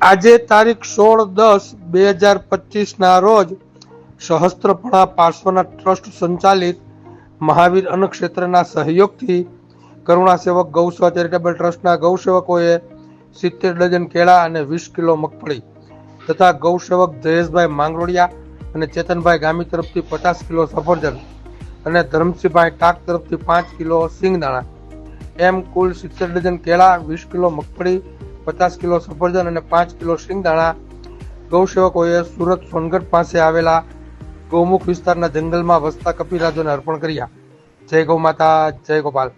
આજે તારીખ સોળ દસ બે હજાર પચીસના રોજ સહસ્ત્રપણા પાર્શ્વના ટ્રસ્ટ સંચાલિત મહાવીર અન્નક્ષેત્રના સહયોગથી કરુણા સેવક ગૌસેવા ચેરિટેબલ ટ્રસ્ટના ગૌસેવકોએ સિત્તેર ડઝન કેળા અને વીસ કિલો મગફળી તથા ગૌસેવક જયેશભાઈ માંગરોળિયા અને ચેતનભાઈ ગામી તરફથી પચાસ કિલો સફરજન અને ધરમસિંહભાઈ ટાક તરફથી પાંચ કિલો સિંગદાણા. એમ કુલ સિત્તેર ડઝન કેળા, વીસ કિલો મગફળી પચાસ કિલો સફરજન અને પાંચ કિલો શિંગદાણા. ગૌસેવકોએ સુરત સોનગઢ પાસે આવેલા ગૌમુખ વિસ્તારના જંગલમાં વસતા કપિરાજોને અર્પણ કર્યા. જય ગૌ માતા, જય ગોપાલ.